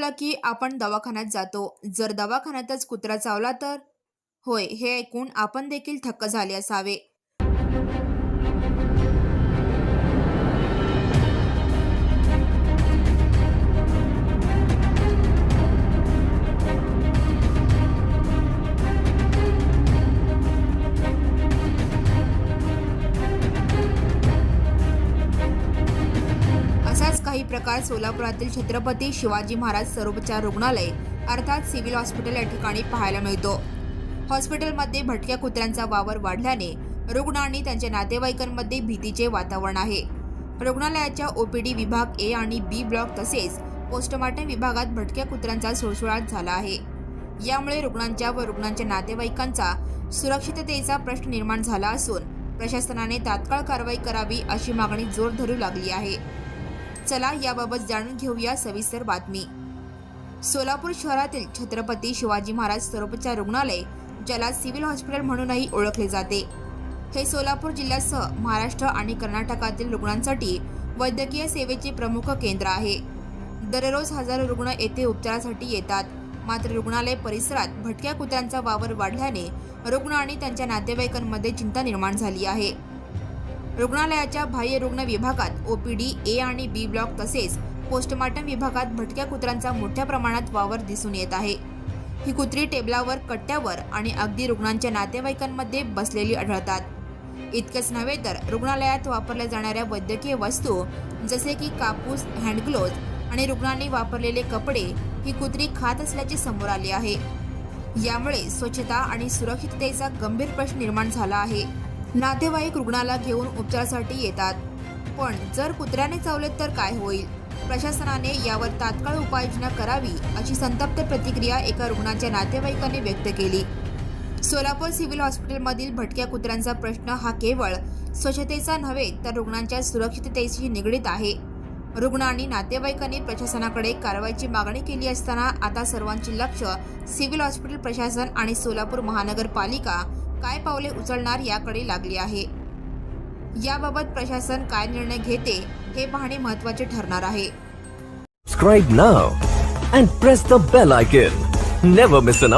चावला की आपण दवाखान्यात जातो. जर दवाखान्यातच कुत्रा चावला तर? होय हे ऐकून आपण देखील थक्क झाले असावे. काही प्रकार सोलापुरातील छत्रपती शिवाजी महाराज सर्वोपचार रुग्णालय अर्थात सिव्हिल हॉस्पिटल या ठिकाणी पाहायला मिळतो. हॉस्पिटलमध्ये भटक्या कुत्र्यांचा वावर वाढल्याने रुग्ण आणि त्यांच्या नातेवाईकांमध्ये भीतीचे वातावरण आहे. रुग्णालयाच्या ओपीडी विभाग ए आणि बी ब्लॉक तसेच पोस्टमार्टम विभागात भटक्या कुत्र्यांचा सुळसुळाट झाला आहे. यामुळे रुग्णांच्या व रुग्णांच्या नातेवाईकांचा सुरक्षिततेचा प्रश्न निर्माण झाला असून प्रशासनाने तात्काळ कारवाई करावी अशी मागणी जोर धरू लागली आहे. चला याबाबत जाणून घेऊया सविस्तर बातमी. सोलापूर शहरातील छत्रपती शिवाजी महाराज सर्वोपचार रुग्णालय ज्याला सिव्हिल हॉस्पिटल म्हणूनही ओळखले जाते. हे सोलापूर जिल्ह्यासह महाराष्ट्र आणि कर्नाटकातील रुग्णांसाठी वैद्यकीय सेवेचे प्रमुख केंद्र आहे. दररोज हजारो रुग्ण येथे उपचारासाठी येतात. मात्र रुग्णालय परिसरात भटक्या कुत्र्यांचा वावर वाढल्याने रुग्ण आणि त्यांच्या नातेवाईकांमध्ये चिंता निर्माण झाली आहे. रुग्णालयाच्या बाह्य रुग्ण विभागात ओपीडी ए आणि बी ब्लॉक तसेच पोस्टमार्टम विभागात भटक्या कुत्र्यांचा मोठ्या प्रमाणात वावर दिसून येत आहे. ही कुत्री टेबलावर कट्ट्यावर आणि अगदी रुग्णांच्या नातेवाईकांमध्ये बसलेली आढळतात. इतकंच नव्हे तर रुग्णालयात वापरल्या जाणाऱ्या वैद्यकीय वस्तू जसे की कापूस हँडग्लोव्ज आणि रुग्णांनी वापरलेले कपडे ही कुत्री खात असल्याचे समोर आले आहे. यामुळे स्वच्छता आणि सुरक्षिततेचा गंभीर प्रश्न निर्माण झाला आहे. नातेवाईक रुग्णाला घेऊन उपचारासाठी येतात. पण जर कुत्र्याने चावलेत तर काय होईल? प्रशासनाने यावर तात्काळ उपाययोजना करावी अशी संतप्त प्रतिक्रिया एका रुग्णाच्या नातेवाईकांनी व्यक्त केली. सोलापूर सिव्हिल हॉस्पिटलमधील भटक्या कुत्र्यांचा प्रश्न हा केवळ स्वच्छतेचा नव्हे तर रुग्णांच्या सुरक्षिततेशी निगडीत आहे. रुग्ण आणि नातेवाईकांनी प्रशासनाकडे कारवाईची मागणी केली असताना आता सर्वांचे लक्ष सिव्हिल हॉस्पिटल प्रशासन आणि सोलापूर महानगरपालिका काय पावले उचलणार याकडे लागली आहे याबाबत प्रशासन काय निर्णय घेते हे पाहणे महत्त्वाचे ठरणार आहे Subscribe now and press the bell icon. Never miss an